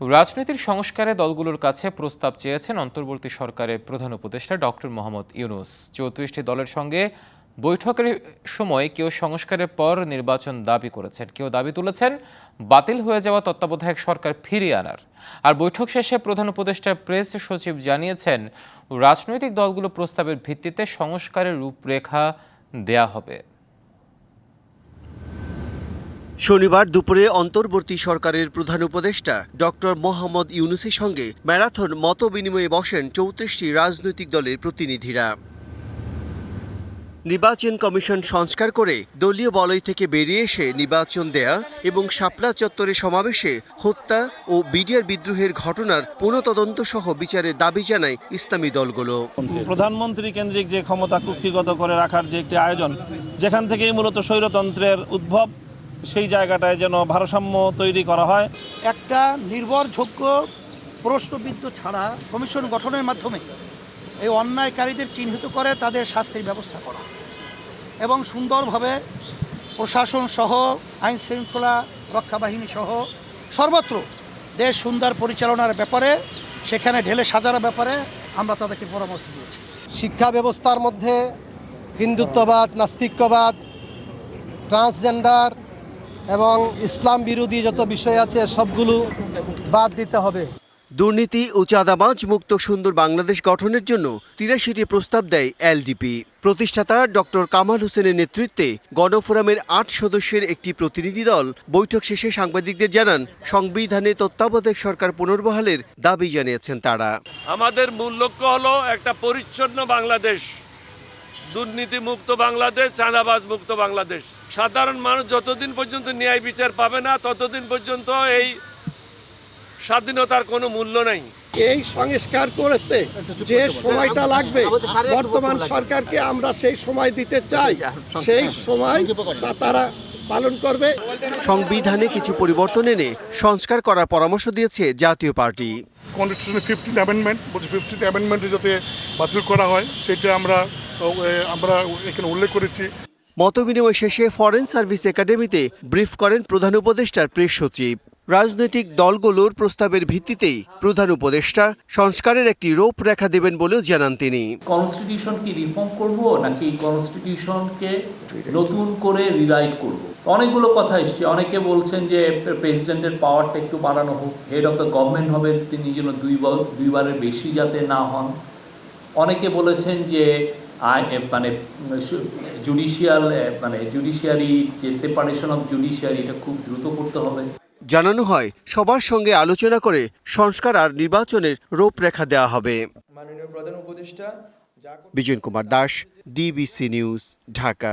রাজনীতির সংস্কারে দলগুলোর কাছে প্রস্তাব চেয়েছেন অন্তর্বর্তী সরকারের প্রধান উপদেষ্টা ডক্টর মোহাম্মদ ইউনুস। চৌত্রিশটি দলের সঙ্গে বৈঠকের সময় কেউ সংস্কারের পর নির্বাচন দাবি করেছেন, কেউ দাবি তুলেছেন বাতিল হয়ে যাওয়া তত্ত্বাবধায়ক সরকার ফিরিয়ে আনার। আর বৈঠক শেষে প্রধান উপদেষ্টা প্রেস সচিব জানিয়েছেন, রাজনৈতিক দলগুলো প্রস্তাবের ভিত্তিতে সংস্কারের রূপরেখা দেয়া হবে। শনিবার দুপুরে অন্তর্বর্তী সরকারের প্রধান উপদেষ্টা ডক্টর মোহাম্মদ ইউনুসের সঙ্গে ম্যারাথন মত বিনিময়ে বসেন চৌত্রিশটি রাজনৈতিক দলের প্রতিনিধিরা। নির্বাচন কমিশন সংস্কার করে দলীয় বলয় থেকে বেরিয়ে এসে নির্বাচন দেয়া এবং শাপলা চত্বরে সমাবেশে হত্যা ও বিডিআর বিদ্রোহের ঘটনার পুনঃতদন্ত সহ বিচারের দাবি জানায় ইসলামী দলগুলো। প্রধানমন্ত্রী কেন্দ্রিক যে ক্ষমতা কুক্ষিগত করে রাখার যে একটি আয়োজন, যেখান থেকেই মূলত স্বৈরতন্ত্রের উদ্ভব সেই জায়গাটায় যেন ভারসাম্য তৈরি করা হয়। একটা নির্ভরযোগ্য প্রশ্নবিদ্ধ ছাড়া কমিশন গঠনের মাধ্যমে এই অন্যায়কারীদের চিহ্নিত করে তাদের শাস্তির ব্যবস্থা করা। এবং সুন্দরভাবে প্রশাসন সহ, আইন শৃঙ্খলা রক্ষা বাহিনী সহ সর্বত্র দেশ সুন্দর পরিচালনার ব্যাপারে, সেখানে ঢেলে সাজানোর ব্যাপারে আমরা তাদেরকে পরামর্শ দিয়েছি। শিক্ষা ব্যবস্থার মধ্যে হিন্দুত্ববাদ, নাস্তিক্যবাদ ট্রান্সজেন্ডার এবং ইসলাম বিরোধী যত বিষয় আছে সবগুলো বাদ দিতে হবে। দুর্নীতি ও চাঁদাবাজ মুক্ত সুন্দর বাংলাদেশ গঠনের জন্য তিরাশিটি প্রস্তাব দেয় এলডিপি। প্রতিষ্ঠাতা ডক্টর কামাল হোসেনের নেতৃত্বে গণফোরামের আট সদস্যের একটি প্রতিনিধি দল বৈঠক শেষে সাংবাদিকদের জানান সংবিধানে তত্ত্বাবধায়ক সরকার পুনর্বহালের দাবি জানিয়েছেন তারা। আমাদের মূল লক্ষ্য হলো একটা পরিচ্ছন্ন বাংলাদেশ। দুর্নীতি মুক্ত বাংলাদেশ চাঁদাবাজ মুক্ত বাংলাদেশ। সাধারণ মানুষ যতদিন পর্যন্ত ন্যায় বিচার পাবে না ততদিন পর্যন্ত এই স্বাধীনতার কোনো মূল্য নাই। এই সংস্কার করতে যে সময়টা লাগবে বর্তমান সরকারকে আমরা সেই সময় দিতে চাই। সেই সময় তা তারা পালন করবে। সংবিধানে কিছু পরিবর্তন এনে সংস্কার করার পরামর্শ দিয়েছে জাতীয় পার্টি। কনস্টিটিউশনের ফিফটিন অ্যামেন্ডমেন্ট বলছি ফিফটিন অ্যামেন্ডমেন্টে যাতে বাতিল করা হয় সেটা আমরা আমরা এখানে উল্লেখ করেছি। মতবিনিময় শেষে ফরেন সার্ভিস একাডেমিতে ব্রিফ করেন প্রধান উপদেষ্টার প্রেস সচিব। রাজনৈতিক দলগুলোর প্রস্তাবের ভিত্তিতেই প্রধান উপদেষ্টা সংস্কারের একটি রূপরেখা দেবেন বলেও জানান তিনি। কনস্টিটিউশন কি রিফর্ম করব নাকি কনস্টিটিউশনকে নতুন করে রিরাইট করব? অনেকগুলো কথা এসছে। অনেকে বলছেন যে প্রেসিডেন্টের পাওয়ারটা একটু বাড়ানো হোক। হেড অফ দ্য গভর্নমেন্ট হবে, তিনি যেন দুইবার দুইবারের বেশি যাতে না হন। অনেকে বলেছেন যে মানে জুডিশিয়াল মানে জুডিশিয়ারি যে সেপারেশন অফ জুডিশিয়ারি এটা খুব দ্রুত করতে হবে। জানানো হয় সবার সঙ্গে আলোচনা করে সংস্কার আর নির্বাচনের রূপরেখা দেওয়া হবে। উপদেষ্টা বিজয় কুমার দাস ডিবিসি নিউজ ঢাকা।